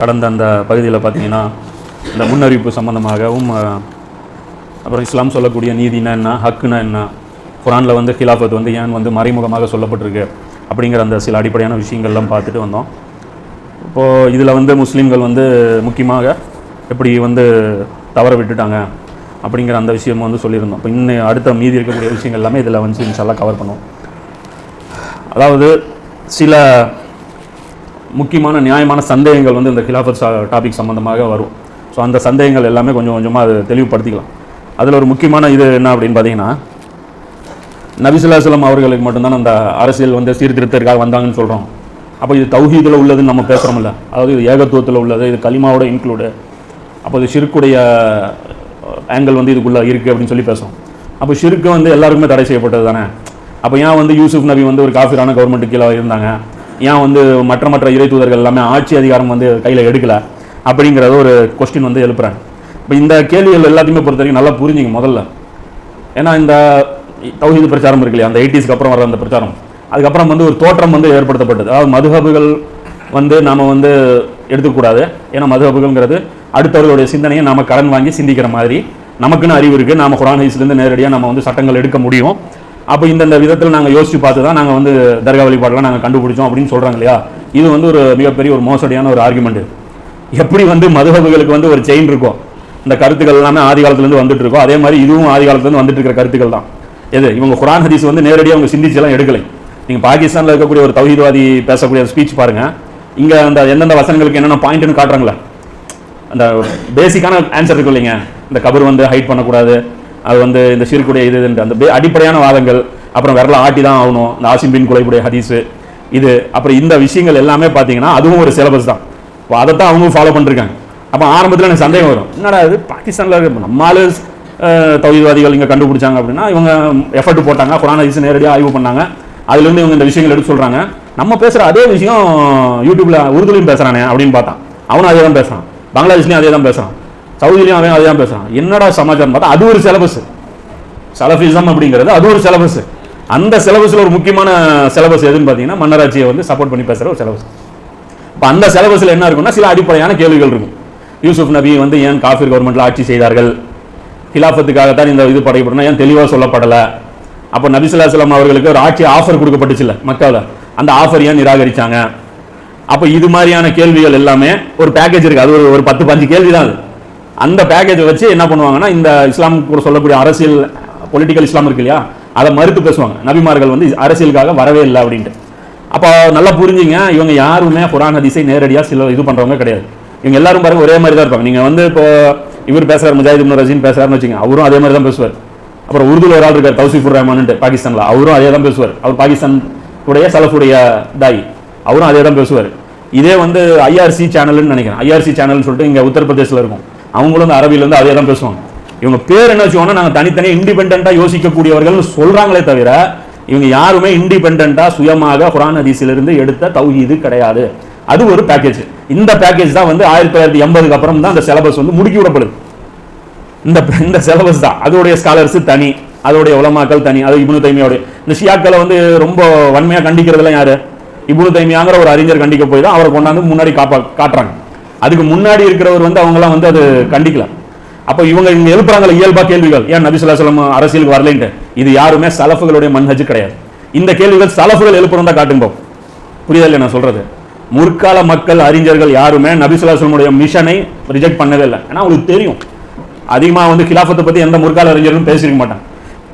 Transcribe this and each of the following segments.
கடந்த அந்த பகுதியில் பார்த்தீங்கன்னா இந்த முன்னறிவிப்பு சம்மந்தமாகவும் அப்புறம் இஸ்லாம் சொல்லக்கூடிய நீதினா என்ன ஹக்குனா என்ன குரானில் வந்து ஹிலாஃபத் வந்து ஏன் வந்து மறைமுகமாக சொல்லப்பட்டிருக்கு அப்படிங்கிற அந்த சில அடிப்படையான விஷயங்கள்லாம் பார்த்துட்டு வந்தோம். இப்போது இதில் வந்து முஸ்லீம்கள் வந்து முக்கியமாக எப்படி வந்து தவற விட்டுட்டாங்க அப்படிங்கிற அந்த விஷயம் வந்து சொல்லியிருந்தோம். இப்போ இன்னும் அடுத்த மீதி இருக்கக்கூடிய விஷயங்கள் எல்லாமே இதில் வந்து இன்ஷால்லாம் கவர் பண்ணுவோம். அதாவது சில முக்கியமான நியாயமான சந்தேகங்கள் வந்து இந்த கிலாஃபத் டாபிக் சம்மந்தமாக வரும். ஸோ அந்த சந்தேகங்கள் எல்லாமே கொஞ்சம் கொஞ்சமாக அது தெளிவுபடுத்திக்கலாம். அதில் ஒரு முக்கியமான இது என்ன அப்படின்னு பார்த்தீங்கன்னா நபிசுல்லாசலம் அவர்களுக்கு மட்டும்தான் அந்த அரசியல் வந்து சீர்திருத்தத்திற்காக வந்தாங்கன்னு சொல்கிறோம் அப்போ இது தௌஹீதில் உள்ளதுன்னு நம்ம பேசுகிறோம்ல அதாவது இது ஏகத்துவத்தில் உள்ளது இது கலிமாவோட இன்க்ளூடு அப்போ இது ஷிருக்குடைய ஆங்கிள் வந்து இதுக்குள்ளே இருக்குது அப்படின்னு சொல்லி பேசுகிறோம் அப்போ ஷிருக்கு வந்து எல்லாருக்குமே தடை செய்யப்பட்டது தானே? அப்போ ஏன் வந்து யூசுஃப் நபி வந்து ஒரு காஃபிரான கவர்மெண்ட்டு கீழே இருந்தாங்க? ஏன் வந்து மற்ற மற்ற இறை தூதர்கள் எல்லாமே ஆட்சி அதிகாரம் வந்து கையில் எடுக்கல? அப்படிங்கிறத ஒரு கொஸ்டின் வந்து எழுப்புறாங்க. இப்போ இந்த கேள்விகள் எல்லாத்தையுமே பொறுத்த வரைக்கும் நல்லா புரிஞ்சுங்க முதல்ல. ஏன்னா இந்த தௌஹீது பிரச்சாரம் இருக்கு இல்லையா? அந்த எயிட்டிஸ்க்கு அப்புறம் வர அந்த பிரச்சாரம். அதுக்கப்புறம் வந்து ஒரு தோற்றம் வந்து ஏற்படுத்தப்பட்டது. அதாவது மதுஹபுகள் வந்து நாம் வந்து எடுத்துக்கூடாது ஏன்னா மதுஹபுகள்ங்கிறது அடுத்தவர்களுடைய சிந்தனையை நாம் கடன் வாங்கி சிந்திக்கிற மாதிரி. நமக்குன்னு அறிவு இருக்குது நாம் குரான் ஹதீஸ்லேருந்து நேரடியாக நம்ம வந்து சட்டங்கள் எடுக்க முடியும். அப்போ இந்தந்த விதத்தில் நாங்கள் யோசிச்சு பார்த்து தான் நாங்கள் வந்து தர்கா வழிபாடெல்லாம் நாங்கள் கண்டுபிடிச்சோம் அப்படின்னு சொல்கிறாங்க இல்லையா? இது வந்து ஒரு மிகப்பெரிய ஒரு மோசடியான ஒரு ஆர்குமெண்ட் எப்படி வந்து மதுஹபுகளுக்கு வந்து ஒரு செயின் இருக்கும் இந்த கருத்துக்கள் எல்லாமே ஆதி காலத்துலேருந்து வந்துட்டு இருக்கோ அதே மாதிரி இதுவும் ஆதி காலத்துலேருந்து வந்துட்டு இருக்கிற கருத்துக்கள் தான். எது? இவங்க குரான் ஹதீஸ் வந்து நேரடியாக அவங்க சிந்திச்செல்லாம் எடுக்கலை. நீங்கள் பாகிஸ்தானில் இருக்கக்கூடிய ஒரு தௌஹீத்வாதி பேசக்கூடிய ஸ்பீச் பாருங்க. இங்கே அந்த எந்தெந்த வசனங்களுக்கு என்னென்ன பாயிண்ட்னு காட்டுறாங்களே அந்த பேசிக்கான ஆன்சர் இருக்கும் இல்லைங்க. இந்த கபர் வந்து ஹைட் பண்ணக்கூடாது. அது வந்து இந்த சிறுக்குடைய இது இதுன்ட்டு அந்த அடிப்படையான வாதங்கள் அப்புறம் விரல ஆட்டி தான் ஆகணும் இந்த ஆசிம்பின் குலைப்புடைய ஹதீஸு இது அப்புறம் இந்த விஷயங்கள் எல்லாமே பார்த்தீங்கன்னா அதுவும் ஒரு சிலபஸ் தான். இப்போ அதைத்தான் அவங்க ஃபாலோ பண்ணிருக்காங்க. அப்போ ஆரம்பத்தில் எனக்கு சந்தேகம் வரும். என்னடா இது பாகிஸ்தானில் நம்மளால தொழில்வாதிகள் தௌஹீத்வாதிகள் இங்கே கண்டுபிடிச்சாங்க அப்படின்னா இவங்க எஃபர்ட் போட்டாங்க குரான் ஹதீஸ் நேரடியாக ஆய்வு பண்ணாங்க. அதுலேருந்து இவங்க இந்த விஷயங்கள் எடுத்து சொல்கிறாங்க நம்ம பேசுகிற அதே விஷயம் யூடியூப்பில் உருதுலையும் பேசுகிறானே அப்படின்னு பார்த்தான். அவனும் அதே தான் பேசுகிறான் பங்களாதேஷ்லேயும் அதே தான் பேசுகிறான் சவுதிலையும் அவன் அதே தான் பேசுகிறான் என்னடா சமாச்சாரம்? பார்த்தா அது ஒரு சிலபஸ் சலஃபிசம் அப்படிங்கிறது அது ஒரு சிலபஸ் அந்த சிலபஸில் ஒரு முக்கியமான சிலபஸ் எதுன்னு பார்த்தீங்கன்னா மன்னராட்சியை வந்து சப்போர்ட் பண்ணி பேசுகிற ஒரு சிலபஸ் இப்போ அந்த சிலபஸில் என்ன இருக்குன்னா சில அடிப்படையான கேள்விகள் இருக்கும். யூசுப் நபி வந்து ஏன் காஃபிர் கவர்மெண்ட்டில் ஆட்சி செய்தார்கள்? ஹிலாஃபத்துக்காகத்தான் இந்த இது படைக்கப்படணும் ஏன் தெளிவாக சொல்லப்படலை? அப்போ நபிசுல்லாஸ்லாம் அவர்களுக்கு ஒரு ஆட்சி ஆஃபர் கொடுக்கப்பட்டுச்சுல்ல மக்காவில் அந்த ஆஃபர் ஏன் நிராகரிச்சாங்க? அப்போ இது மாதிரியான கேள்விகள் எல்லாமே ஒரு பேக்கேஜ் இருக்குது அது ஒரு ஒரு பத்து பஞ்சு கேள்வி தான் அது. அந்த பேக்கேஜை வச்சு என்ன பண்ணுவாங்கன்னா இந்த இஸ்லாம் கூட சொல்லக்கூடிய அரசியல் பொலிட்டிக்கல் இஸ்லாம் இருக்கு இல்லையா அதை மறுத்து பேசுவாங்க. நபிமார்கள் வந்து அரசியலுக்காக வரவே இல்லை அப்படின்ட்டு. அப்போ நல்லா புரிஞ்சுங்க இவங்க யாருமே குரான் ஹதீஸை நேரடியாக சில இது பண்ணுறவங்க கிடையாது. இவங்க எல்லாரும் பாருங்க ஒரே மாதிரி தான் இருப்பாங்க. நீங்கள் வந்து இப்போ இவர் பேசுகிறார் முஜாஹித் இப்னு ரஜின் பேசுறாருன்னு வச்சுங்க அவரும் அதே மாதிரி தான் பேசுவார். அப்புறம் உருதுல ஒரு ஆள் இருக்கார் தௌசிஃபுர் ரஹ்மான்ட்டு பாகிஸ்தானில் அவரும் அதே தான் பேசுவார். அவர் பாகிஸ்தான் உடைய சலஃபுடைய தாய் அவரும் அதே தான் பேசுவார். இதே வந்து ஐஆர்சி சேனல்னு நினைக்கிறேன். ஐஆர்சி சேனல்னு சொல்லிட்டு இங்கே உத்தரப்பிரதேசில் இருக்கும். அவங்களும் அந்த அரபியில இருந்து அதே தான் பேசுவாங்க. இவங்க பேர் என்ன வச்சுக்கோன்னா நாங்கள் தனித்தனியாக இண்டிபெண்ட்டாக யோசிக்கக்கூடியவர்கள் சொல்கிறாங்களே தவிர இவங்க யாருமே இண்டிபெண்ட்டாக சுயமாக குரான் ஹதீஸிலிருந்து எடுத்த தௌஹீது கிடையாது. அது ஒரு பேக்கேஜ் இந்த பேக்கேஜ் தான் வந்து ஆயிரத்தி தொள்ளாயிரத்தி எண்பதுக்கு அப்புறம் தான் அந்த சிலபஸ் வந்து முடுக்கி விடப்படுது இந்த இந்த சிலபஸ் தான். அதோடைய ஸ்காலர்ஸ் தனி அதோடைய உலமாக்கள் தனி அது இபுனு தைமியோடைய இந்த ஷியாக்களை வந்து ரொம்ப வன்மையாக கண்டிக்கிறதுலாம் யார்? இபுனு தைமியாங்கிற ஒரு அறிஞர் கண்டிக்க போய் தான் அவரை கொண்டாந்து முன்னாடி காப்பா காட்டுறாங்க. அதுக்கு முன்னாடி இருக்கிறவர் வந்து அவங்கலாம் வந்து அது கண்டிக்கல. அப்போ இவங்க இங்க எழுப்புறாங்களே இயல்பா கேள்விகள். ஏன் நபி ஸல்லல்லாஹு அரசியலுக்கு வரலைன்ட்டு? இது யாருமே சலஃபுகளுடைய மன்ஹஜ் கிடையாது. இந்த கேள்விகள் சலஃபுகள் எழுப்புறோம் தான் காட்டுங்க பாப்போம். புரியுதா நான் சொல்றது? முற்கால மக்கள் அறிஞர்கள் யாருமே நபி ஸல்லல்லாஹு மிஷனை ரிஜெக்ட் பண்ணவே இல்லை. ஏன்னா அவங்களுக்கு தெரியும். அதிகமாக வந்து கிலாஃபத்தை பற்றி எந்த முற்கால அறிஞர்களும் பேசியிருக்க மாட்டாங்க.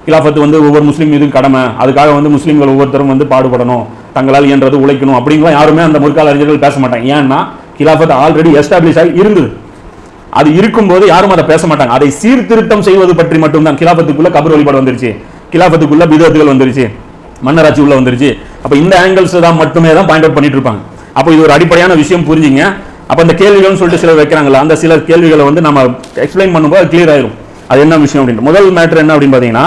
கிலாஃபத்து வந்து ஒவ்வொரு முஸ்லீம் மீதும் கடமை. அதுக்காக வந்து முஸ்லீம்கள் ஒவ்வொருத்தரும் வந்து பாடுபடணும். தங்களால் இயன்றது உழைக்கணும். அப்படிங்கலாம் யாருமே அந்த முற்கால அறிஞர்கள் பேச மாட்டாங்க. ஏன்னா கிலாஃபத் ஆல்ரெடி எஸ்டாப்ளிஷ் ஆகி இருந்தது. அது இருக்கும்போது யாரும் அதை பேச மாட்டாங்க. அதை சீர்திருத்தம் செய்வது பற்றி மட்டும்தான் கிலாபத்துக்குள்ள கபர் வழிபாடு வந்துருச்சு. கிலாபத்துக்குள்ள பிதத்துகள் வந்துருச்சு. மன்னராட்சி உள்ள வந்துருச்சு. அப்போ இந்த ஆங்கிள்ஸ் தான் மட்டுமே தான் பாயிண்ட் அவுட் பண்ணிட்டு இருப்பாங்க. அப்போ இது ஒரு அடிப்படையான விஷயம் புரிஞ்சுங்க. அப்போ இந்த கேள்விகள்னு சொல்லிட்டு சிலர் வைக்கிறாங்களா அந்த சில கேள்விகளை வந்து நம்ம எக்ஸ்பிளைன் பண்ணும்போது கிளியர் ஆயிரும். அது என்ன விஷயம் அப்படின்ட்டு. முதல் மேட்டர் என்ன அப்படின்னு பார்த்தீங்கன்னா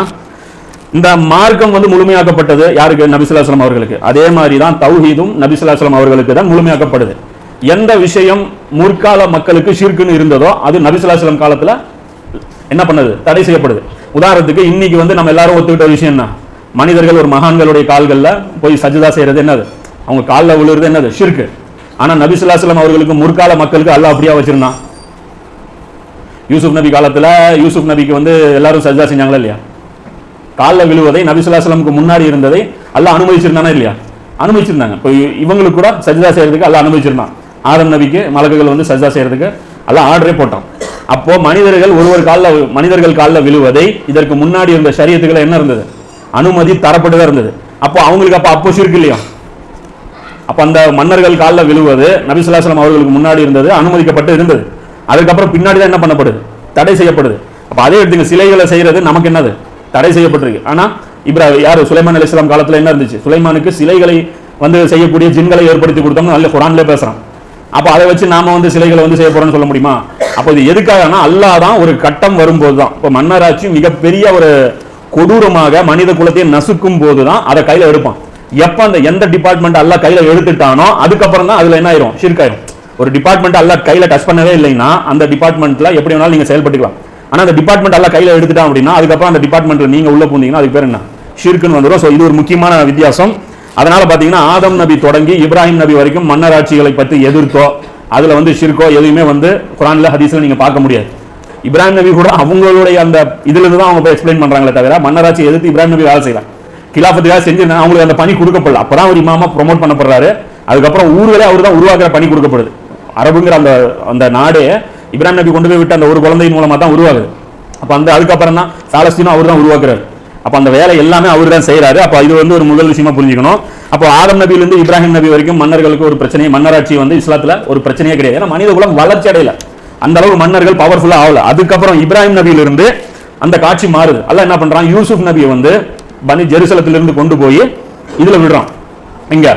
இந்த மார்க்கம் வந்து முழுமையாக்கப்பட்டது யாருக்கு? நபிசுல்லாஸ்லாம் அவர்களுக்கு. அதே மாதிரி தான் தௌஹீதும் நபிசுல்லாஸ்லாம் அவர்களுக்கு தான் முழுமையாக்கப்படுது எந்த விஷயம் முற்கால மக்களுக்கு ஷிர்க்குன்னு இருந்ததோ அது நபிசுல்லாஸ்லாம் காலத்துல என்ன பண்ணது? தடை செய்யப்படுது. உதாரணத்துக்கு இன்னைக்கு வந்து நம்ம எல்லாரும் ஒத்துக்கிட்ட விஷயம் என்ன? மனிதர்கள் ஒரு மகான்களுடைய கால்கள்ல போய் சஜிதா செய்யறது என்னது? அவங்க காலில் விழுறது என்னது? ஷிர்க்கு. ஆனா நபிசுல்லாஸ்லாம் அவர்களுக்கு முற்கால மக்களுக்கு அல்ல அப்படியா வச்சிருந்தான். யூசுப் நபி காலத்துல யூசுப் நபிக்கு வந்து எல்லாரும் சஜிதா செஞ்சாங்களா இல்லையா? காலில் விழுவதை நபிசுல்லாசலமுக்கு முன்னாடி இருந்ததை அல்ல அனுமதிச்சிருந்தானா இல்லையா? அனுமதிச்சிருந்தாங்க. இப்போ இவங்களுக்கு கூட சஜிதா செய்யறதுக்கு அல்ல அனுமதிச்சிருந்தான். ஆதம் நபிக்கு மலக்குகள் வந்து சஜா செய்யறதுக்கு எல்லாம் ஆர்டரே போட்டான். அப்போ மனிதர்கள் ஒருவர் காலில் மனிதர்கள் காலில் விழுவதை இதற்கு முன்னாடி இருந்த சரியத்துக்கள் என்ன இருந்தது? அனுமதி தரப்பட்டுதான் இருந்தது. அப்போ அவங்களுக்கு அப்போ அப்போ ஷிர்க் இல்லையா? அப்ப அந்த மன்னர்கள் காலில் விழுவது நபிசுல்லாஸ்லாம் அவர்களுக்கு முன்னாடி இருந்தது அனுமதிக்கப்பட்டு இருந்தது. அதுக்கப்புறம் பின்னாடி தான் என்ன பண்ணப்படுது? தடை செய்யப்படுது. அப்ப அதே எடுத்துங்க சிலைகளை செய்யறது நமக்கு என்னது? தடை செய்யப்பட்டிருக்கு. ஆனா இப்ரா யார்? சுலைமான் அலிஸ்லாம் காலத்துல என்ன இருந்துச்சு? சுலைமானுக்கு சிலைகளை வந்து செய்யக்கூடிய ஜின்களை ஏற்படுத்தி கொடுத்தோம்னு நல்ல குரான்லேயே பேசுறான். அப்போ அதை வச்சு நாம வந்து சிலைகளை வந்து செய்ய போறோம்னு சொல்ல முடியுமா? அப்போ இது எதுக்காகனா அல்லாஹ் தான் ஒரு கட்டம் வரும்போது தான் இப்போ மன்னராட்சி மிகப்பெரிய ஒரு கொடூரமாக மனித குலத்தை நசுக்கும் போது தான் அதை கையில் எடுப்பான். எப்போ அந்த எந்த டிபார்ட்மெண்ட் அல்லாஹ் கையில் எடுத்துட்டானோ அதுக்கப்புறம் தான் அதில் என்ன ஆயிரும்? ஷிர்காயிரும் ஒரு டிபார்ட்மெண்ட் அல்லாஹ் கையில் டச் பண்ணவே இல்லைன்னா அந்த டிபார்ட்மெண்ட்ல எப்படி வேணாலும் நீங்கள் செயல்பட்டுக்கலாம். ஆனால் அந்த டிபார்ட்மெண்ட் எல்லாம் கையில் எடுத்துட்டான் அப்படின்னா அதுக்கப்புறம் அந்த டிபார்ட்மெண்ட்டில் நீங்கள் உள்ளே போனீங்கன்னா அதுக்கு பேர் என்ன? ஷிர்க்குன்னு வந்துடும் ஸோ இது ஒரு முக்கியமான வித்தியாசம். அதனால பாத்தீங்கன்னா ஆதம் நபி தொடங்கி இப்ராஹிம் நபி வரைக்கும் மன்னராட்சிகளை பற்றி எதிர்த்தோ அதுல வந்து ஷிர்கோ எதுவுமே வந்து குரான்ல ஹதீஸ்ல நீங்க பார்க்க முடியாது. இப்ராஹிம் நபி கூட அவங்களுடைய அந்த இதுல இருந்து தான் அவங்க போய் எக்ஸ்பிளைன் பண்றாங்களே தவிர மன்னராட்சி எதிர்த்து இப்ராஹிம் நபி வேலை செய்யலாம் கிலாஃபத்துக்காக செஞ்சு அவங்களுக்கு அந்த பணி கொடுக்கப்படல. அப்பதான் அவர் இமாமா ப்ரொமோட் பண்ணப்படுறாரு. அதுக்கப்புறம் ஊர்களே அவர் தான் உருவாக்குற பணி கொடுக்கப்படுது. அரபுங்கிற அந்த அந்த நாடே இப்ராஹிம் நபி கொண்டு போய் விட்டு அந்த ஒரு குழந்தையின் மூலமா தான் உருவாகுது. அப்ப அந்த அதுக்கப்புறம் தான் சாலஸ்தீனும் அவர் தான் உருவாக்குறாரு. அப்போ அந்த வேலை எல்லாமே அவர் தான் செய்கிறாரு அப்போ இது வந்து ஒரு முதல் விஷயமா புரிஞ்சுக்கணும். அப்போ ஆதம் நபியில இப்ராஹிம் நபி வரைக்கும் மன்னர்களுக்கு ஒரு பிரச்சனை மன்னராட்சி வந்து இஸ்லாத்தில் ஒரு பிரச்சனையே கிடையாது. ஏன்னா மனித குலம் வளர்ச்சி அடையல. அந்த அளவு மன்னர்கள் பவர்ஃபுல்லாக ஆகல. அதுக்கப்புறம் இப்ராஹிம் நபியிலிருந்து அந்த காட்சி மாறுது. அல்ல என்ன பண்றான்? யூசுப் நபியை வந்து பனி ஜெருசலத்திலிருந்து கொண்டு போய் இதில் விடுறான். இங்க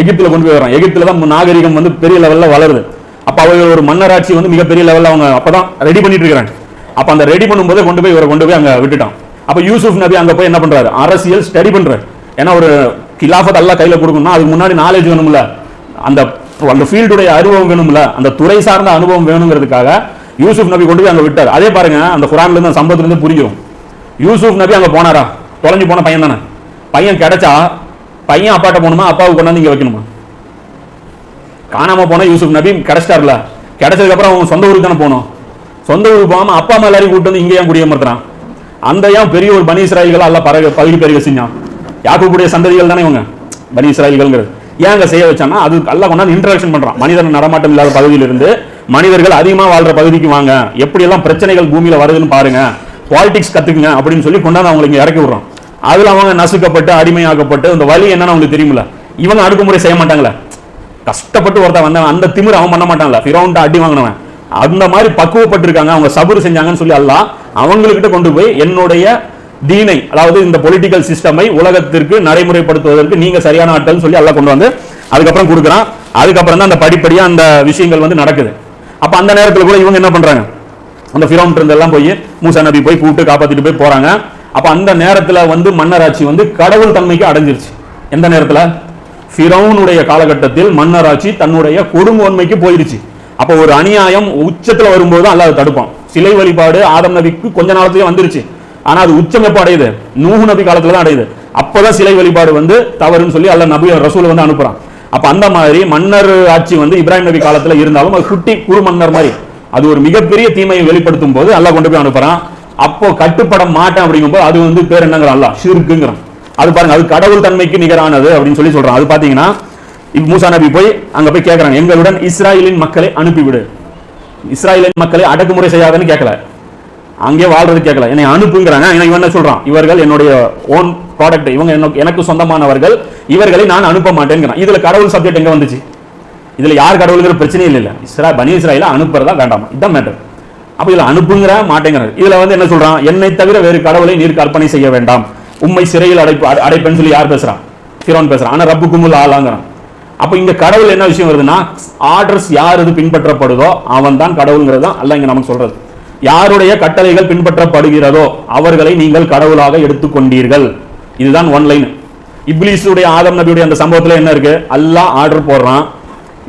எகிப்தில் கொண்டு போய் வரான் எகிப்தில் தான் நாகரிகம் வந்து பெரிய லெவலில் வளருது. அப்போ அவர்கள் ஒரு மன்னராட்சி வந்து மிகப்பெரிய லெவலில் அவங்க அப்பதான் ரெடி பண்ணிட்டு இருக்கிறாங்க. அப்போ அந்த ரெடி பண்ணும்போது கொண்டு போய் இவரை கொண்டு போய் அங்கே விட்டுட்டான். அப்போ யூசுப் நபி அங்க போய் என்ன பண்றாரு? அரசியல் ஸ்டடி பண்ணுறாரு ஏன்னா ஒரு கிலாஃபத் எல்லாம் கையில கொடுக்கணும்னா அதுக்கு முன்னாடி நாலேஜ் வேணும்ல. அந்த அந்த ஃபீல்டுடைய அனுபவம் வேணும்ல. அந்த துறை சார்ந்த அனுபவம் வேணுங்கிறதுக்காக யூசுப் நபி கொண்டு போய் அங்க விட்டார். அதே பாருங்க அந்த குரான்லேருந்து அந்த இருந்து புரிஞ்சிடும் யூசுப் நபி அங்க போனாரா? தொலைஞ்சு போன பையன் தானே. பையன் கிடைச்சா பையன் அப்பாட்ட போகணுமா? அப்பாவுக்கு கொண்டாந்து இங்க வைக்கணுமா? காணாம போன யூசுப் நபி கிடைச்சிட்டார்ல. கிடைச்சதுக்கப்புறம் அவன் சொந்த ஊருக்கு தானே போகணும் சொந்த ஊருக்கு போகாம அப்பா அம்மா எல்லாரையும் கூட்டு வந்து இங்கே ஏன் குடியமர்த்துறான். அந்த ஏன் பெரிய ஒரு பனி இஸ்ராயல்கள் அல்ல பரக பகுதி பெருக செஞ்சான் யாக்கூப்புடைய சந்ததிகள் தானே இவங்க? பனி இஸ்ராயல்கள்ங்கிறது. ஏன் அங்கே செய்ய வச்சான்னா அது அல்ல கொண்டாந்து இன்ட்ராக்ஷன் பண்ணுறான் மனிதன் நடமாட்டம் இல்லாத பகுதியிலிருந்து மனிதர்கள் அதிகமாக வாழ்ற பகுதிக்கு வாங்க. எப்படியெல்லாம் பிரச்சனைகள் பூமியில் வருதுன்னு பாருங்க. பாலிடிக்ஸ் கற்றுக்குங்க அப்படின்னு சொல்லி கொண்டாந்து அவங்களுக்கு இறக்கி விடுறோம் அதில் அவங்க நசுக்கப்பட்டு அடிமையாக்கப்பட்டு இந்த வழி என்னன்னு அவங்களுக்கு தெரியுமில்ல இவங்க அடுக்குமுறை செய்ய மாட்டாங்களே. கஷ்டப்பட்டு ஒருத்தன் வந்தவன் அந்த திமிர் அவன் பண்ண மாட்டான்ல. ஃபிரௌன்ட்ட அடி வாங்கினவன். அந்த மாதிரி பக்குவப்பட்டிருக்காங்க. அவங்க சபுர் செஞ்சாங்கன்னு சொல்லி அல்லாஹ் அவங்ககிட்ட கொண்டு போய் என்னுடைய தீனை அதாவது இந்த பொலிட்டிக்கல் சிஸ்டமை உலகத்திற்கு நடைமுறைப்படுத்துவதற்கு நீங்க சரியான ஆட்கள் சொல்லி எல்லாம் கொண்டு வந்து அதுக்கப்புறம் கொடுக்குறான். அதுக்கப்புறம் தான் அந்த படிப்படியாக அந்த விஷயங்கள் வந்து நடக்குது. அப்போ அந்த நேரத்தில் கூட இவங்க என்ன பண்ணுறாங்க அந்த ஃபிரௌன் இருந்தெல்லாம் போய் மூசா நபி போய் கூப்பிட்டு காப்பாற்றிட்டு போய் போகிறாங்க அப்போ அந்த நேரத்தில் வந்து மன்னராட்சி வந்து கடவுள் தன்மைக்கு அடைஞ்சிருச்சு. எந்த நேரத்தில்? ஃபிரௌனுடைய காலகட்டத்தில் மன்னராட்சி தன்னுடைய கொடுங்கோன்மைக்கு போயிருச்சு. அப்போ ஒரு அநியாயம் உச்சத்தில் வரும்போது தான் அல்லாஹ் தடுப்பான். சிலை வழிபாடு ஆதம் நபிக்கு கொஞ்ச நாளத்துலயே வந்துருச்சு. ஆனால் அது உச்சம் எப்போ அடையுது? நூஹு நபி காலத்தில் தான் அடையுது. அப்பதான் சிலை வழிபாடு வந்து தவறுன்னு சொல்லி அல்ல நபி ரசூல் வந்து அனுப்புறான். அப்போ அந்த மாதிரி மன்னர் ஆட்சி வந்து இப்ராஹிம் நபி காலத்தில் இருந்தாலும் அது குட்டி குறு மன்னர் மாதிரி. அது ஒரு மிகப்பெரிய தீமையை வெளிப்படுத்தும் போது அல்லா கொண்டு போய் அனுப்புறான். அப்போ கட்டுப்பட மாட்டேன் அப்படிங்கும்போது அது வந்து பேர் என்னங்கிறான் அல்லா ஷிருக்குங்கிறான். அது பாருங்க அது கடவுள் தன்மைக்கு நிகரானது அப்படின்னு சொல்லி சொல்றான். அது பாத்தீங்கன்னா இப்போ மூசா நபி போய் அங்கே போய் கேட்குறாங்க எங்களுடன் இஸ்ராயலின் மக்களை அனுப்பிவிடு. இஸ்ராயலின் மக்களை அடக்குமுறை செய்யாதன்னு கேட்கல அங்கே வாழ்றது கேட்கல என்னை அனுப்புங்கிறாங்க. இவன் என்ன சொல்றான்? இவர்கள் என்னுடைய ஓன் ப்ராடக்ட் இவங்க என்ன- எனக்கு சொந்தமானவர்கள். இவர்களை நான் அனுப்ப மாட்டேங்கிறான் இதுல கடவுள் சப்ஜெக்ட் எங்க வந்துச்சு? இதுல யார் கடவுளுங்கிற பிரச்சனையே இல்ல. இஸ்ரா பனி இஸ்ராயில அனுப்புறதா வேண்டாம்? இதான் மேட்டர் அப்ப இதுல அனுப்புங்கிற மாட்டேங்கிறார். இதுல வந்து என்ன சொல்றான்? என்னை தவிர வேறு கடவுளை நீர் கற்பனை செய்ய வேண்டாம். உண்மை சிறையில் அடைப்பு அடைப்பேன்னு சொல்லி யார் பேசுறான்? ஃபிரோன் பேசுறான். ஆனா ரப்பு குமுல் ஆளாங்கிறான். அப்போ இங்க கடவுள் என்ன விஷயம் வருதுன்னா ஆர்டர்ஸ் யார் இது பின்பற்றப்படுதோ அவன் தான் கடவுள்ங்கிறது தான் அல்ல இங்க நமக்கு சொல்றது. யாருடைய கட்டளைகள் பின்பற்றப்படுகிறதோ அவர்களை நீங்கள் கடவுளாக எடுத்துக்கொண்டீர்கள். இதுதான் ஒன் லைன் இப்ளீஸுடைய ஆதம் நபியுடைய அந்த சம்பவத்தில் என்ன இருக்கு? அல்லாஹ் ஆர்டர் போடுறான்.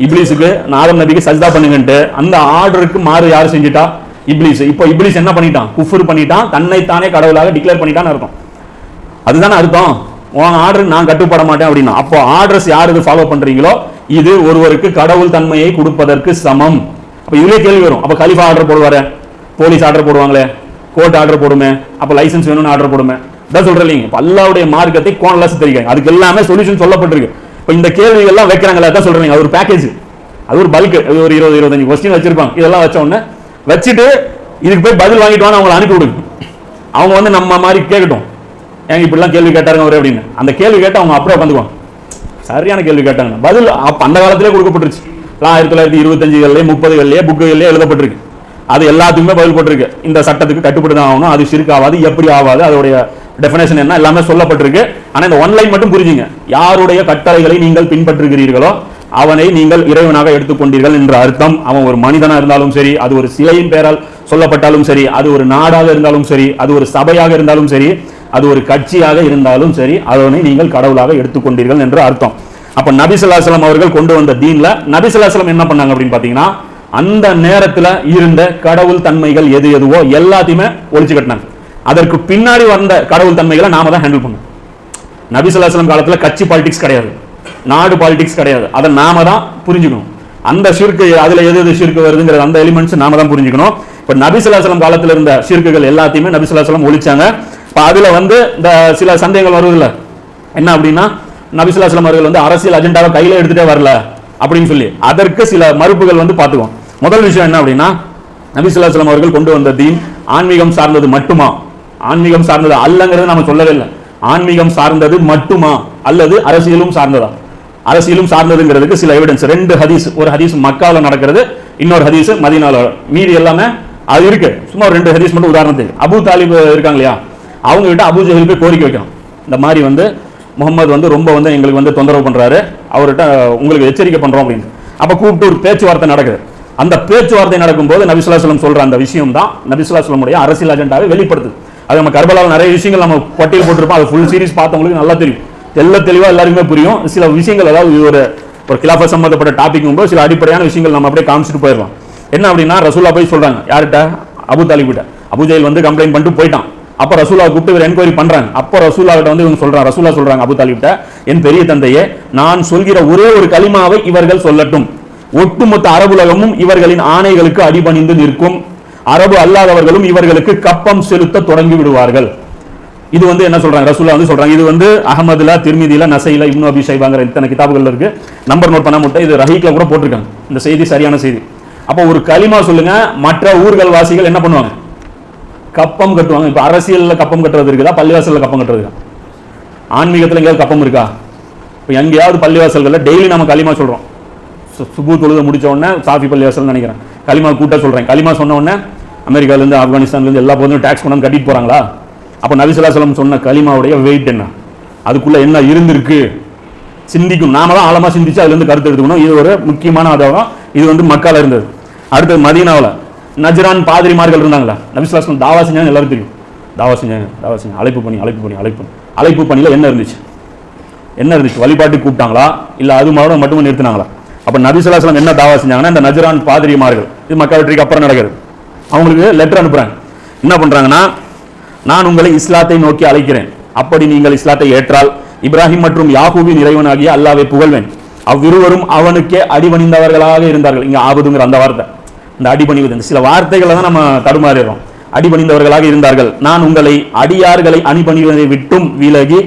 இப்லீஸுக்கு ஆதம் நபிக்கு சஜ்தா பண்ணுங்கன்ட்டு அந்த ஆர்டருக்கு மாறு யார் செஞ்சிட்டா? இப்ளீஸ் இப்போ இப்ளீஸ் என்ன பண்ணிட்டான்? குஃபர் பண்ணிட்டான். தன்னைத்தானே கடவுளாக டிக்ளேர் பண்ணிட்டான்னு அர்த்தம். அதுதானே அர்த்தம்? உன் ஆர்டர் நான் கட்டுப்பட மாட்டேன் அப்படின்னா அப்போ ஆர்டர்ஸ் யார் இது ஃபாலோ பண்றீங்களோ இது ஒருவருக்கு கடவுள் தன்மையை கொடுப்பதற்கு சமம். அப்ப இதுவே கேள்வி வரும். அப்ப கலிஃபா ஆர்டர் போடுவாரு போலீஸ் ஆர்டர் போடுவாங்களே கோர்ட் ஆர்டர் போடுமே அப்ப லைசன்ஸ் வேணும்னு ஆர்டர் போடுமே. தான் சொல்றேன் இல்லைங்க அல்லாவுடைய மார்க்கத்தை கோணலா சித்தரிக்காங்க அதுக்கு எல்லாமே சொல்யூஷன் சொல்லப்பட்டிருக்கு. இப்ப இந்த கேள்வி எல்லாம் வைக்கிறாங்களா தான் சொல்றீங்க அது ஒரு பேக்கேஜ் அது ஒரு பல்க் ஒரு இருபது இருபத்தஞ்சு கொஸ்டின் வச்சிருப்பாங்க. இதெல்லாம் வச்ச உடனே வச்சுட்டு இதுக்கு போய் பதில் வாங்கிட்டு வாங்க அவங்களை அனுப்பி விடுங்க. அவங்க வந்து நம்ம மாதிரி கேட்கட்டும். ஏங்க இப்படிலாம் கேள்வி கேட்டாருங்க அவரு அப்படின்னு. அந்த கேள்வி கேட்டு அவங்க அப்படியே உட்காந்துக்குவாங்க. சரியான கேள்வி கேட்டாங்க. பதில் அப்போ அந்த காலத்திலே கொடுக்கப்பட்டுருச்சு. ஆயிரத்தி தொள்ளாயிரத்தி இருபத்தஞ்சுகள்லேயே முப்பதுகள்லேயே புக்குகள்லேயே எழுதப்பட்டிருக்கு. அது எல்லாத்துக்குமே பதில் போட்டிருக்கு. இந்த சட்டத்துக்கு கட்டுப்பட்டு தான் ஆகணும். அது சிறுக்காவாது எப்படி ஆகாது அதோடைய டெஃபினேஷன் என்ன எல்லாமே சொல்லப்பட்டிருக்கு. ஆனால் இந்த ஒன்லைன் மட்டும் புரிஞ்சுங்க. யாருடைய கட்டளைகளை நீங்கள் பின்பற்றுகிறீர்களோ அவனை நீங்கள் இறைவனாக எடுத்துக்கொண்டீர்கள் என்ற அர்த்தம். அவன் ஒரு மனிதனாக இருந்தாலும் சரி அது ஒரு சிலையின் பெயரால் சொல்லப்பட்டாலும் சரி அது ஒரு நாடாக இருந்தாலும் சரி அது ஒரு சபையாக இருந்தாலும் சரி அது ஒரு கட்சியாக இருந்தாலும் சரி அதனை நீங்கள் கடவுளாக எடுத்துக்கொண்டீர்கள் என்று அர்த்தம். அப்ப நபிசுல்லாசலம் அவர்கள் கொண்டு வந்த தீன்ல நபிசுல்லாசலம் என்ன பண்ணாங்க அப்படின்னு பாத்தீங்கன்னா அந்த நேரத்துல இருந்த கடவுள் தன்மைகள் எது எதுவோ எல்லாத்தையுமே ஒழிச்சு கட்டினாங்க. அதற்கு பின்னாடி வந்த கடவுள் தன்மைகளை நாம தான் ஹேண்டில் பண்ணணும். நபிசுல்லாசலம் காலத்துல கட்சி பாலிடிக்ஸ் கிடையாது. நாடு பாலிடிக்ஸ் கிடையாது. அதை நாம தான் புரிஞ்சுக்கணும். அந்த ஷிர்கு அதுல எது எது ஷிர்கு வருதுங்கிற அந்த எலிமெண்ட்ஸ் நாம தான் புரிஞ்சுக்கணும். இப்ப நபிசுல்லாசலம் காலத்துல இருந்த ஷிர்குகள் எல்லாத்தையுமே நபிசுல்லாசலம் ஒழிச்சாங்க. இப்போ அதில் வந்து இந்த சில சந்தேகங்கள் வருதுல்ல. என்ன அப்படின்னா நபிசுல்லாசலம் அவர்கள் வந்து அரசியல் அஜெண்டாவை கையில் எடுத்துகிட்டே வரல அப்படின்னு சொல்லி அதற்கு சில மறுப்புகள் வந்து பார்த்துக்குவோம். முதல் விஷயம் என்ன அப்படின்னா நபிசுல்லாசலம் அவர்கள் கொண்டு வந்த தீன் ஆன்மீகம் சார்ந்தது மட்டுமா? ஆன்மீகம் சார்ந்தது அல்லங்கிறது நம்ம சொல்லவே இல்லை. ஆன்மீகம் சார்ந்தது மட்டுமா? அல்லது அரசியலும் சார்ந்ததா? அரசியலும் சார்ந்ததுங்கிறதுக்கு சில எவிடன்ஸ் ரெண்டு ஹதீஸ் ஒரு ஹதீஸ் மக்காவில் நடக்கிறது இன்னொரு ஹதீஸ் மதினால. மீதி எல்லாமே அது இருக்கு. சும்மா ரெண்டு ஹதீஸ் மட்டும் உதாரணத்துக்கு. அபு தாலிப் இருக்காங்க இல்லையா? அவங்ககிட்ட அபுஜஹில் அபு போய் கோரிக்கை வைக்கணும். இந்த மாதிரி வந்து முகமது வந்து ரொம்ப வந்து எங்களுக்கு வந்து தொந்தரவு பண்ணுறாரு அவர்கிட்ட உங்களுக்கு எச்சரிக்கை பண்ணுறோம் அப்படின்னு. அப்போ கூப்பிட்டு ஒரு பேச்சுவார்த்தை நடக்குது. அந்த பேச்சுவார்த்தை நடக்கும்போது நபிசுல்லாஸ்லம் சொல்கிற அந்த விஷயம் தான் நபிசுல்லாஸ்லமுடைய அரசியல் அஜெண்டாவை வெளிப்படுத்துது. அது நம்ம கர்பலாவில் நிறைய விஷயங்கள் நம்ம பட்டியல் போட்டிருப்போம். அது ஃபுல் சீரிஸ் பார்த்தவங்களுக்கு நல்லா தெரியும். தெல்ல தெளிவாக எல்லாருக்குமே புரியும். சில விஷயங்கள் அதாவது ஒரு ஒரு கிலாஃபா சம்மந்தப்பட்ட டாபிக்கும் போது சில அடிப்படையான விஷயங்கள் நம்ம அப்படியே காமிச்சிட்டு போயிடலாம். என்ன அப்படின்னா ரசூலா போய் சொல்கிறாங்க யார்கிட்ட? அபு தாலிபிட்ட அபுஜெயில் வந்து கம்ப்ளைண்ட் பண்ணிட்டு போயிட்டான். அப்போ ரசூலா கூப்பிட்டு இவர் என்கொயரி பண்றாங்க. அப்போ ரசூலா கிட்ட வந்து இவங்க சொல்றாங்க. ரசூலா சொல்றாங்க அபு தாலிப்ட என் பெரிய தந்தையே நான் சொல்கிற ஒரே ஒரு கலிமாவை இவர்கள் சொல்லட்டும். ஒட்டுமொத்த அரபுலகமும் இவர்களின் ஆணைகளுக்கு அடிபணிந்து நிற்கும். அரபு அல்லாதவர்களும் இவர்களுக்கு கப்பம் செலுத்த தொடங்கி விடுவார்கள். இது வந்து என்ன சொல்றாங்க? ரசூலா வந்து சொல்றாங்க இது வந்து அகமதுல திருமிதியில நசையில இப்னு அபி ஷைபாங்கிற இத்தனை கிதாபுகள் இருக்கு. நம்பர் நோட் பண்ண மட்டும் இது ரஹீக்ல கூட போட்டிருக்காங்க. இந்த செய்தி சரியான செய்தி. அப்போ ஒரு களிமா சொல்லுங்க மற்ற ஊர்கள் வாசிகள் என்ன பண்ணுவாங்க? கப்பம் கட்டுவாங்க. இப்போ அரசியலில் கப்பம் கட்டுறது இருக்குதா? பள்ளிவாசலில் கப்பம் கட்டுறது ஆன்மீகத்தில் எங்கேயாவது கப்பம் இருக்கா? இப்போ எங்கேயாவது பள்ளிவாசல்களில் டெய்லி நம்ம களிமா சொல்கிறோம் சு- சுபு தொழுத முடிச்ச உடனே சாஃபி பள்ளிவாசல் நினைக்கிறேன். களிமா கூட்ட சொல்கிறேன் களிமா சொன்ன உடனே அமெரிக்கால ஆப்கானிஸ்தான்லேருந்து எல்லா போதும் டேக்ஸ் கொண்டாந்து கட்டிட்டு போகிறாங்களா அப்போ நபிசுல்லாசலம் சொன்ன களிமாவுடைய வெயிட் என்ன? அதுக்குள்ளே என்ன இருந்திருக்கு? சிந்திக்கும். நாம தான் ஆழமாக சிந்திச்சு அதுலேருந்து கருத்து எடுத்துக்கணும். இது ஒரு முக்கியமான ஆதாரம். இது வந்து மக்கால இருந்தது. அடுத்தது மதீனாவில். நஜ்ரான் பாதிரிமார்கள் இருந்தாங்களா? நபிசுல்லாசலம் தாவா செஞ்சாங்க எல்லாரும் தெரியும். தாவா செஞ்சாங்க தாவா செஞ்சாங்க. அழைப்பு பண்ணி அழைப்பு பண்ணி அழைப்பு பண்ணி. அழைப்பு பணியில என்ன இருந்துச்சு? என்ன இருந்துச்சு? வழிபாட்டுக்கு கூப்பிட்டாங்களா? இல்லை அது மட்டும் மட்டுமே நிறுத்தினாங்களா? அப்போ நபிசுல்லாஸ்லாம் என்ன தாவா செஞ்சாங்கன்னா இந்த நஜரான் பாதிரிமார்கள் இது மக்கள் வெற்றிக்கு அப்புறம் நடக்கிறது அவங்களுக்கு லெட்டர் அனுப்புறாங்க. என்ன பண்றாங்கன்னா நான் உங்களை இஸ்லாத்தை நோக்கி அழைக்கிறேன். அப்படி நீங்கள் இஸ்லாத்தை ஏற்றால் இப்ராஹிம் மற்றும் யாகூபின் இறைவனாகிய அல்லாவை புகழ்வேன். அவ்விருவரும் அவனுக்கே அடிபணிந்தவர்களாக இருந்தார்கள். இங்கே ஆபதுங்கிற அந்த வார்த்தை. இந்த அடிபணிவது. இந்த சில வார்த்தைகளை தான் நம்ம தடுமாறிடுறோம். அடிபணிந்தவர்களாக இருந்தார்கள். நான் உங்களை அடியார்களை அணிபணிவதை விட்டும் விலகி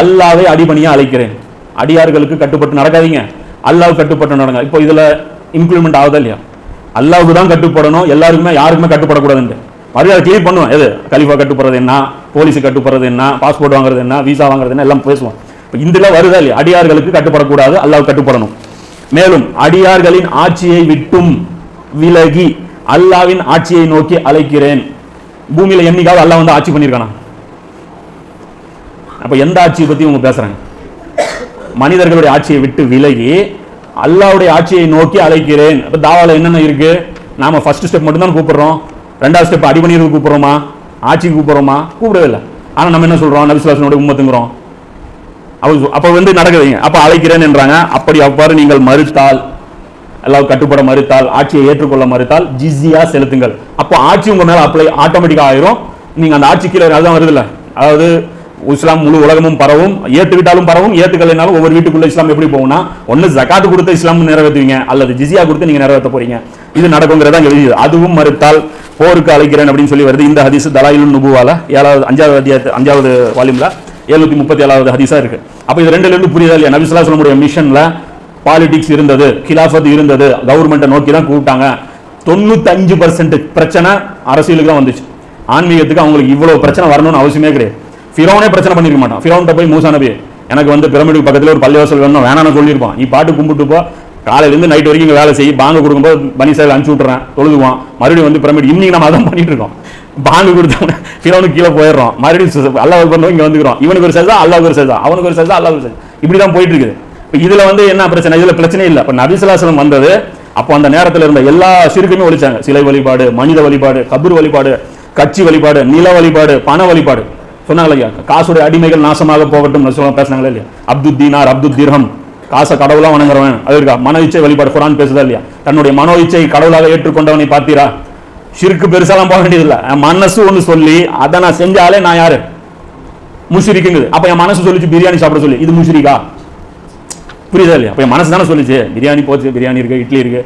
அல்லாவை அடிபணியாக அழைக்கிறேன். அடியார்களுக்கு கட்டுப்பட்டு நடக்காதீங்க. அல்லாவு கட்டுப்பட்டு நடங்க. இப்போ இதில் இம்ப்ளிமெண்ட் ஆகுதா இல்லையா? அல்லாவுக்கு தான் கட்டுப்படணும். எல்லாருக்குமே யாருக்குமே கட்டுப்படக்கூடாதுன்ட்டு மறுபடியும் அதை கிளியர் பண்ணுவோம். எது? கலிஃபா கட்டுப்படுறது என்ன? போலீஸு கட்டுப்படுறது என்ன? பாஸ்போர்ட் வாங்குறது என்ன? விசா வாங்குறது என்ன? எல்லாம் பேசுவோம். இப்போ இந்தியில் வருதா இல்லையா? அடியார்களுக்கு கட்டுப்படக்கூடாது. அல்லாவுக்கு கட்டுப்படணும். மேலும் அடியார்களின் ஆட்சியை விட்டும் விலகி அல்லாவின் ஆட்சியை நோக்கி அழைக்கிறேன். பூமியில என்னைக்காவது அல்லாஹ் வந்து ஆட்சி பண்ணியிருக்கானா அப்ப எந்த ஆட்சியை பத்தி இவங்க பேசுகிறாங்க மனிதர்களுடைய ஆட்சியை விட்டு விலகி அல்லாஹ்வுடைய ஆட்சியை நோக்கி அழைக்கிறேன். அப்போ தாவாவில் என்னென்ன இருக்கு? நாம ஃபர்ஸ்ட் ஸ்டெப் மட்டும் தான் கூப்பிடுறோம். ரெண்டாவது ஸ்டெப் அடிபணியருக்கு கூப்பிடுறோமா? ஆட்சிக்கு கூப்பிடுறோமா? கூப்பிடவே இல்லை. ஆனா நம்ம என்ன சொல்றோம்? நபிசுலாசனோட உம்மத்துங்கிறோம். அவ- அப்போ வந்து நடக்குதுங்க அப்ப அழைக்கிறேன் என்றாங்க. அப்படி அவ்வாறு நீங்கள் மறுத்தால் அல்லாஹ் கட்டுப்பட மறுத்தால் ஆட்சியை ஏற்றுக்கொள்ள மறுத்தால் ஜிஸியா செலுத்துங்கள். அப்போ ஆட்சி உங்க மேல அப்ளை ஆட்டோமேட்டிக்கா ஆயிரும். நீங்க அந்த ஆட்சி கீழே அதுதான் வருதுல்ல? அதாவது இஸ்லாம் முழு உலகமும் பரவும் ஏற்றுவிட்டாலும் பரவும் ஏற்றுக்கலைனாலும் ஒவ்வொரு வீட்டுக்குள்ள இஸ்லாம் எப்படி போகும்னா ஒன்று ஜக்காத்து கொடுத்து இஸ்லாம் நிறைவேற்றுவீங்க அல்லது ஜிசியா கொடுத்து நீங்க நிறைவேற்ற போறீங்க. இது நடக்குங்கிறதா இங்கே எழுதியது அதுவும் மறுத்தால் போருக்கு அழைக்கிறேன் அப்படின்னு சொல்லி வருது. இந்த ஹதீஸ் தலாயிலும் நுபுவால ஏழாவது அஞ்சாவது அத்தியாயத்து அஞ்சாவது வால்யூம்ல எழுநூத்தி முப்பத்தி ஏழாவது ஹதீஸா இருக்கு. அப்போ இது ரெண்டுல இருந்து புரியுதா இல்லையா? நபிசுல்லா சொல்லமுடைய மிஷன்ல பாலிடிக்ஸ் இருந்தது கிலாஃபத் இருந்தது கவர்மெண்ட்டை நோக்கி தான் கூப்பிட்டாங்க. தொண்ணூத்தஞ்சு பர்சன்ட் பிரச்சனை அரசியலுக்கு தான் வந்துச்சு. ஆன்மீகத்துக்கு அவங்களுக்கு இவ்வளோ பிரச்சனை வரணும்னு அவசியமே கிடையாது. ஃபிரோனே பிரச்சனை பண்ணிருக்க மாட்டான். ஃபிரோன்ட்ட போய் மூசா நபி எனக்கு வந்து பிரமிடுக்கு பக்கத்தில் ஒரு பள்ளிவாசல் வேணும் வேணாம்னு சொல்லியிருப்பான். நீ பாட்டு கும்பிட்டு போ. காலையில இருந்து நைட் வரைக்கும் இங்கே வேலை செய்ய பாங்கு கொடுக்கும்போது பனி சேவை அனுப்பிச்சு விட்றேன் தொழுதுவான். மறுபடியும் வந்து பிரமிடு இன்னைக்கு நம்ம அதான் பண்ணிட்டு இருக்கோம். பாங்கு கொடுத்தவன ஃபிரோனுக்கு கீழே போயிடுறோம். மறுபடியும் அல்லாஹ் பண்ணுவோம் இங்கே வந்துக்கிறோம். இவனுக்கு ஒரு சஜா அல்லாஹ் ஒரு சஜா அவனுக்கு ஒரு சஜா அல்லாஹ் ஒரு சைஸ் இப்படி தான் போயிட்டு இருக்குது. இதுல வந்து என்ன பிரச்சனை? இதுல பிரச்சனை இல்லை. இப்போ நபிசுலாசனம் வந்தது. அப்போ அந்த நேரத்துல இருந்த எல்லா சிறுக்குமே ஒழிச்சாங்க. சிலை வழிபாடு மனித வழிபாடு கபூர் வழிபாடு கட்சி வழிபாடு நில வழிபாடு பண வழிபாடு. சொன்னாங்களே இல்லையா? காசுடைய அடிமைகள் நாசமாக போகட்டும் சொல்ல பேசினாங்களே இல்லையா? அப்துல் தீனார் அப்துல் திர்ஹம் காசை கடவுளா வணங்குறவன். அது இருக்கா? மன இச்சை வழிபாடு குரான் பேசுதா இல்லையா? தன்னுடைய மனோ இச்சை கடவுளாக ஏற்றுக்கொண்டவனை பார்த்தீரா? சிறுக்கு பெருசாலாம் போக வேண்டியதில்லை. என் மனசு ஒன்று சொல்லி அதை நான் செஞ்சாலே நான் யாரு? முஷிரிக்குங்குது. அப்ப என் மனசு சொல்லிச்சு பிரியாணி சாப்பிட சொல்லி. இது முஷிரிக்கா? புரியுதா இல்லையா? அப்போ என் மனசு தானே சொல்லிச்சு. பிரியாணி போச்சு பிரியாணி இருக்குது இட்லி இருக்குது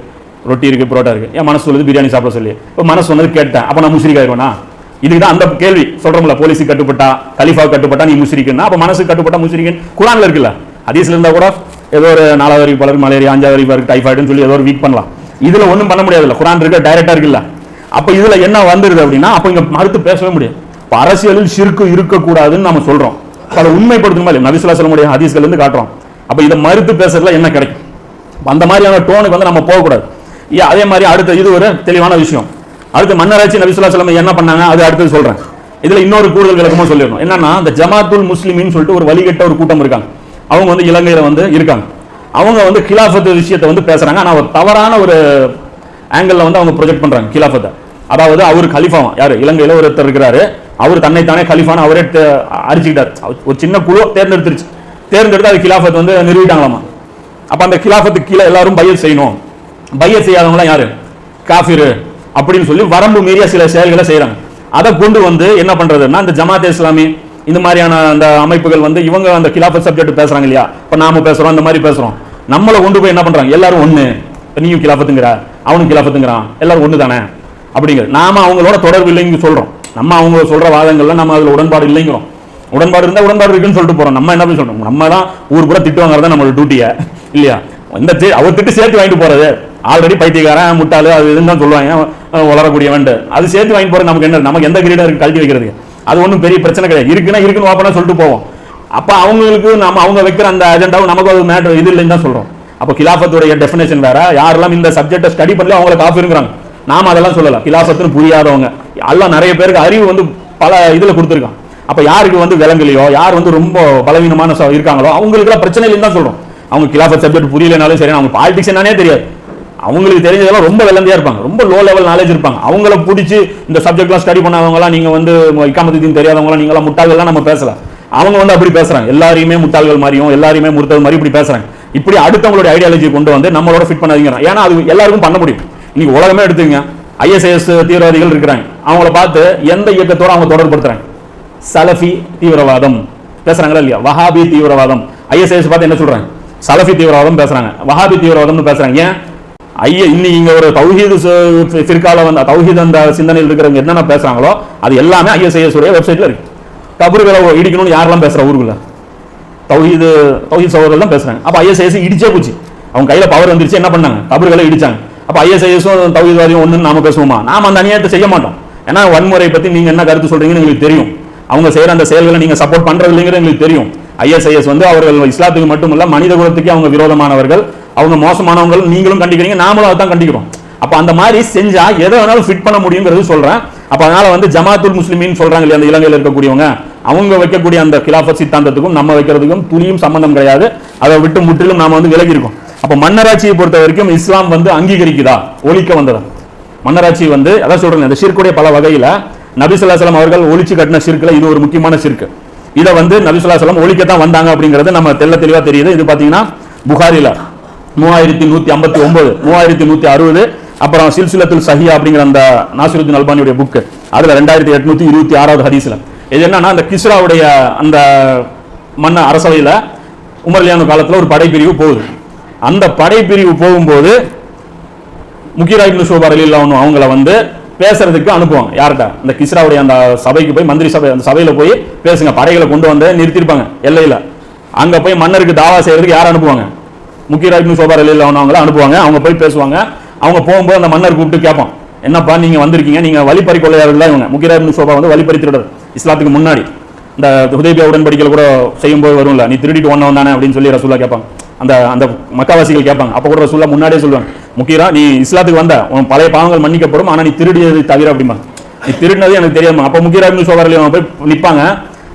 ரொட்டி இருக்கு புரோட்டா இருக்கு. என் மனசு சொல்லுது பிரியாணி சாப்பிட சொல்லி. இப்போ மனசு சொன்னது கேட்டேன். அப்போ நான் முஸ்ரிக் ஆயிடுவேனா இதுக்கு தான் அந்த கேள்வி. சொல்கிறோம்ல போலீஸுக்கு கட்டுப்பட்டா? கலிஃபா கட்டுப்பட்டா நீ முஸ்ரிக்குன்னா அப்போ மனசு கட்டுப்பட்டா முஸ்ரிக்கன் குரானில் இருக்குல்ல? ஹதீஸ்ல இருந்தால் கூட ஏதோ ஒரு நாலாவது வரைக்கும் பலருக்கு மலேரியா அஞ்சாவது வரைக்கும் பலருக்கு டைஃபாய்டுன்னு சொல்லி ஏதோ ஒரு வீக் பண்ணலாம். இதில் ஒன்றும் பண்ண முடியாதுல்ல குரான் இருக்க டைரெக்டாக இருக்குல்ல? அப்போ இதில் என்ன வந்துருது அப்படின்னா அப்போ இங்கே மறுத்து பேசவே முடியாது. இப்போ அரசியலில் சிறுக்கு இருக்கக்கூடாதுன்னு நம்ம சொல்கிறோம் அதை உண்மைப்படுத்தணுமா இல்லையா? நபிசுல்லா சொல்லமுடைய ஹதீஸ்கள் இருந்து காட்டுறோம். அப்போ இதை மறுத்து பேசுறதுல என்ன கிடைக்கும்? அந்த மாதிரியான டோனுக்கு வந்து நம்ம போகக்கூடாது. ஏன் அதே மாதிரி அடுத்த இது ஒரு தெளிவான விஷயம். அடுத்து மன்னராட்சி நபிசுல்லா சொல்லம் என்ன பண்ணாங்க? அது அடுத்தது சொல்றேன். இதுல இன்னொரு கூடுதல் விளக்கமும் சொல்லிடணும். என்னன்னா இந்த ஜமாத்துல் முஸ்லிமின்னு சொல்லிட்டு ஒரு வழிகட்ட ஒரு கூட்டம் இருக்காங்க. அவங்க வந்து இலங்கையில வந்து இருக்காங்க. அவங்க வந்து கிலாஃபத்து விஷயத்தை வந்து பேசுறாங்க. ஆனால் ஒரு தவறான ஒரு ஆங்கிள் வந்து அவங்க ப்ரொஜெக்ட் பண்றாங்க கிலாஃபத்தை அதாவது அவர் கலிஃபாவா யார்? இலங்கையில ஒருத்தர் இருக்கிறாரு. அவர் தன்னைத்தானே கலிஃபான அவரே அரிச்சுக்கிட்டார் ஒரு சின்ன குழு தேர்ந்தெடுத்துருச்சு. தேர்ந்தெடுத்து அது கிலாஃபத் வந்து நிறுவிட்டாங்களாமா? அப்போ அந்த கிலாஃபத்துக்கு கீழே எல்லாரும் பையல் செய்யணும். பையல் செய்யாதவங்களாம் யாரு? காஃபிரு அப்படின்னு சொல்லி வரம்பு மீறிய சில செயல்களை செய்கிறாங்க அதை கொண்டு வந்து என்ன பண்ணுறதுன்னா இந்த ஜமாத் இஸ்லாமி இந்த மாதிரியான அந்த அமைப்புகள் வந்து இவங்க அந்த கிலாஃபத் சப்ஜெக்ட் பேசுறாங்க இல்லையா? இப்போ நாம பேசுறோம் அந்த மாதிரி பேசுறோம். நம்மளை கொண்டு போய் என்ன பண்றாங்க? எல்லாரும் ஒன்று இப்போ நீயும் கிலாஃபத்துங்கிற அவனும் கிலாஃபத்துங்கிறான். எல்லாரும் ஒன்று தானே அப்படிங்கிற நாம அவங்களோட தொடர்பு இல்லைங்க சொல்றோம். நம்ம அவங்க சொல்ற வாதங்கள்ல நம்ம அதில் உடன்பாடு இல்லைங்கிறோம். உடன்பாடு இருந்தால் உடன்பாடு இருக்குன்னு சொல்லிட்டு போகிறோம் நம்ம என்ன பண்ணி சொல்கிறோம் நம்ம தான் ஊர் பூரா திட்டு வாங்குறது நம்மளோட டியூட்டியை இல்லையா? இந்த அவர் திட்டு சேர்த்து வாங்கிட்டு போகிறது ஆல்ரெடி பைத்தியக்காரன் முட்டாளு அது இதுன்னு தான் சொல்லுவாங்க. வளரக்கூடியவன்ட்டு அது சேர்த்து வாங்கிட்டு போறது நமக்கு என்ன நமக்கு எந்த கிரீடாக இருக்குது கழட்டி வைக்கிறதுக்கு. அது ஒன்றும் பெரிய பிரச்சனை கிடையாது. இருக்குன்னா இருக்குன்னு வாப்பனா சொல்லிட்டு போவோம். அப்போ அவங்களுக்கு நம்ம அவங்க வைக்கிற அந்த அஜெண்டாவும் நமக்கு அது மேட்டர் இது இல்லைன்னு தான் சொல்கிறோம் அப்போ கிலாஃபத்துடைய டெஃபினேஷன் வேற. யாரெல்லாம் இந்த சப்ஜெக்டை ஸ்டடி பண்ணல அவங்கள காஃபிருங்கிறாங்க நாம அதெல்லாம் சொல்லலாம் கிலாஃபத்துன்னு புரியாதவங்க. எல்லாம் நிறைய பேருக்கு அறிவு வந்து பல இதில் கொடுத்துருக்கான். அப்போ யாருக்கு வந்து விலங்குலையோ யார் வந்து ரொம்ப பலவீனமான ச- இருக்காங்களோ அவங்களுக்குலாம் பிரச்சனை இல்லைன்னு தான் சொல்கிறோம் அவங்க கிலாஃபத் சப்ஜெக்ட் புரியலனாலும் சரி அவங்க பாலிடிக்ஸ் என்னன்னே தெரியாது. அவங்களுக்கு தெரிஞ்சதெல்லாம் ரொம்ப விளந்தியா இருப்பாங்க. ரொம்ப லோ லெவல் நாலேஜ் இருப்பாங்க. அவங்கள பிடிச்சி இந்த சப்ஜெக்ட்லாம் ஸ்டடி பண்ணாதவங்களாம் நீங்கள் வந்து இக்காமத்தின் தெரியாதவங்களாம் நீங்களாம் முட்டாள்கள்லாம் நம்ம பேசலாம் அவங்க வந்து அப்படி பேசுகிறாங்க எல்லாரையுமே முட்டாள்கள் மாதிரியும் எல்லாரையுமே முறுத்தல் மாதிரி இப்படி பேசுகிறாங்க இப்படி அடுத்தவங்களுடைய ஐடியாலஜி கொண்டு வந்து நம்மளோட ஃபிட் பண்ணாதீங்க ஏன்னா அது எல்லாருக்கும் பண்ண முடியும். இன்னைக்கு உலகமே எடுத்துங்க ஐஎஸ்ஐஎஸ் தீவிரவாதிகள் இருக்கிறாங்க. அவங்கள பார்த்து எந்த இயக்கத்தோட அவங்க தொடர்புபடுத்துறாங்க. சலஃபி தீவிரவாதம். பேசுறாங்களா இல்லையா? வஹாபி தீவிரவாதம். ஐஎஸ்ஐஎஸ் பார்த்து என்ன சொல்றாங்க? சலஃபி தீவிரவாதம் பேசுறாங்க. வஹாபி தீவிரவாதம்னு பேசுறாங்க. ஏன்? ஐய இன்னைக்கு இங்க ஒரு தௌஹீது ச- ஃபிர்கால வந்து தௌஹீத் அந்த சிந்தனையில் இருக்கிறவங்க என்னென்ன பேசுறாங்களோ அது எல்லாமே ஐஎஸ்ஐஎஸ் உடைய வெப்சைட்ல இருக்கு. கபறுகளை இடிக்கணும்னு யாரெல்லாம் பேசுற ஊருக்குள்ள? தௌஹீது தௌஹீத் சகோதரர்கள் தான் பேசுறாங்க. அப்ப ஐஎஸ்ஐஎஸ் இடிச்சே போச்சு. அவங்க கையில பவர் வந்துருச்சு என்ன பண்ணாங்க? கபறுகளை இடிச்சாங்க. அப்ப ஐஎஸ்ஐஎஸும் தௌஹீத்வாதியும் ஒன்றுன்னு நாம பேசுவோமா? நாம அந்த அநியாயத்தை செய்ய மாட்டோம். ஏன்னா வன்முறை பத்தி நீங்க என்ன கருத்து சொல்றீங்கன்னு எங்களுக்கு தெரியும். அவங்க செய்கிற அந்த செயல்களை நீங்க சப்போர்ட் பண்றது இல்லைங்கிறது எங்களுக்கு தெரியும். ஐஎஸ்ஐஎஸ் வந்து அவர்கள் இஸ்லாத்துக்கு மட்டும் இல்லை மனித குலத்துக்கே அவங்க விரோதமானவர்கள். அவங்க மோசமானவங்கள் நீங்களும் கண்டிக்கிறீங்க நாமளும் அதான் கண்டிக்கிறோம். அப்போ அந்த மாதிரி செஞ்சா எதை வேணாலும் ஃபிட் பண்ண முடியுங்கிறது சொல்றேன். அப்ப அதனால வந்து ஜமாத்துல் முஸ்லீம்னு சொல்கிறாங்க இல்லையா அந்த இலங்கையில் இருக்கக்கூடியவங்க? அவங்க வைக்கக்கூடிய அந்த கிலாஃபத் சித்தாந்தத்துக்கும் நம்ம வைக்கிறதுக்கும் துளியும் சம்பந்தம் கிடையாது. அதை விட்டு முற்றிலும் நாம வந்து விலகி இருக்கோம் அப்போ மன்னராட்சியை பொறுத்த வரைக்கும் இஸ்லாம் வந்து அங்கீகரிக்குதா? ஒழிக்க வந்ததா? மன்னராட்சி வந்து அதான் சொல்றேன் இந்த ஷிர்குடைய பல வகையில நபிசுல்லாசலம் அவர்கள் ஒழிச்சு கட்டின சிற்குல இது ஒரு முக்கியமான சிற்கு. இதை வந்து நபிசுல்லாசலம் ஒழிக்கத்தான் வந்தாங்க அப்படிங்கிறது நம்ம தெல்ல தெளிவா தெரியுது. இது பாத்தீங்கன்னா புகாரில மூவாயிரத்தி நூத்தி ஐம்பத்தி ஒன்பது மூவாயிரத்தி நூத்தி அறுபது அப்புறம் சில்சிலத்துல் சஹியா அப்படிங்கிற அந்த நாசிருத்தின் அல்பானியுடைய புக்கு அதுல ரெண்டாயிரத்தி எட்நூத்தி இருபத்தி ஆறாவது ஹதீஸ்ல. இது என்னன்னா அந்த கிஸ்ராவுடைய அந்த மன்ன அரசவையில் உமர்லியானு காலத்தில் ஒரு படைப்பிரிவு போகுது. அந்த படைப்பிரிவு போகும்போது முக்கியரா சோபார் ஷோபார் அலில்லாஹு அவங்கள வந்து பேசுறதுக்கு அனுப்புவாங்க. யார்கிட்ட? அந்த கிஸ்ராவுடைய அந்த சபைக்கு போய் மந்திரி சபை அந்த சபையில் போய் பேசுங்க. படைகளை கொண்டு வந்து நிறுத்திருப்பாங்க எல்லையில். அங்கே போய் மன்னருக்கு தாவா செய்யறதுக்கு யார் அனுப்புவாங்க? முக்கிய இப்னு ஷோபார் அலில்லாஹு அவங்கள அனுப்புவாங்க. அவங்க போய் பேசுவாங்க. அவங்க போகும்போது அந்த மன்னர் கூப்பிட்டு கேட்பான் என்னப்பா நீங்கள் வந்திருக்கீங்க? நீங்கள் வழிப்பறி கொள்ளையாளர்கள் தான் இவங்க? முக்கிய இப்னு சோபா வந்து வழிப்பறி திருடர் இஸ்லாத்துக்கு முன்னாடி. இந்த உதயபியா உடன்படிக்கையில் கூட செய்யும்போது வரும்ல நீ திருடிட்டு ஒன்றவன் தானே? அப்படின்னு சொல்லி ரசூலா கேட்பாங்க. அந்த அந்த மக்காவாசிகள் கேட்பாங்க. அப்போ கூட ரசூலா முன்னாடியே சொல்லுவாங்க முக்கியரா நீ இஸ்லாத்துக்கு வந்த உன் பழைய பாவங்கள் மன்னிக்கப்படும் ஆனா நீ திருடியது தவிர அப்படிமா நீ திருடினது எனக்கு தெரியாம அப்போ முக்கியரா இப்னு ஷோபா போய் நிப்பாங்க.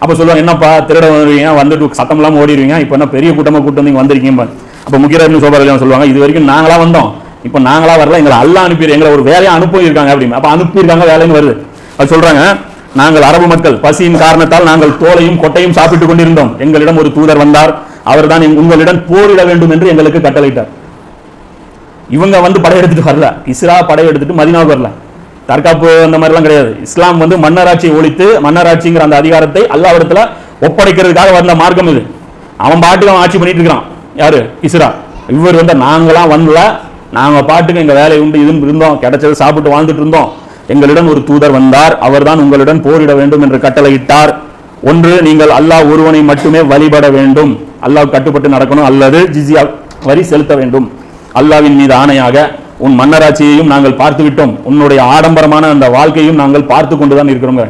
அப்போ சொல்லுவாங்க என்னப்பா திருட வருவீங்க வந்துட்டு சத்தம் இல்லாம ஓடிடுவீங்க? இப்போ என்ன பெரிய கூட்டமா கூட்டம் வந்து வந்திருக்கீங்க அப்போ முக்கியரா இப்னு சொல்லுவாங்க இது வரைக்கும் நாங்களா வந்தோம். இப்போ நாங்களா வரல. எங்களை அல்லா அனுப்பி எங்களை ஒரு வேலையை அனுப்பியிருக்காங்க அப்படின்னு அப்போ அனுப்பியிருக்காங்க வேலைன்னு வருது. அது சொல்றாங்க நாங்கள் அரபு மக்கள். பசியின் காரணத்தால் நாங்கள் தோலையும் கொட்டையும் சாப்பிட்டுக் கொண்டிருந்தோம். எங்களிடம் ஒரு தூதர் வந்தார். அவர்தான் உங்களிடம் போரிட வேண்டும் என்று எங்களுக்கு கட்டளையிட்டார். இவங்க வந்து படையெடுத்துட்டு வரல. இஸ்ரா படையெடுத்துட்டு மதினாவுக்கு வரல. தற்காப்பு அந்த மாதிரிலாம் கிடையாது. இஸ்லாம் வந்து மன்னராட்சியை ஒழித்து மன்னராட்சிங்கிற அந்த அதிகாரத்தை அல்லாவிடத்தில் ஒப்படைக்கிறதுக்காக வந்த மார்க்கம் இது. அவன் பாட்டுக்கு அவன் ஆட்சி பண்ணிட்டு இருக்கிறான். யாரு? இஸ்ரா. இவர் வந்து நாங்களாம் வரல நாங்க பாட்டுக்கு எங்க வேலை உண்டு இதுன்னு இருந்தோம். கிடைச்சது சாப்பிட்டு வாழ்ந்துட்டு இருந்தோம். எங்களிடம் ஒரு தூதர் வந்தார். அவர்தான் உங்களுடன் போரிட வேண்டும் என்று கட்டளையிட்டார். ஒன்று நீங்கள் அல்லாஹ் ஒருவனை மட்டுமே வழிபட வேண்டும். அல்லாஹ் கட்டுப்பட்டு நடக்கணும். அல்லது ஜிஸியா வரி செலுத்த வேண்டும். அல்லாவின் மீது ஆணையாக உன் மன்னராட்சியையும் நாங்கள் பார்த்து விட்டோம் உன்னுடைய ஆடம்பரமான அந்த வாழ்க்கையும் நாங்கள் பார்த்து கொண்டுதான் இருக்கிறோங்க.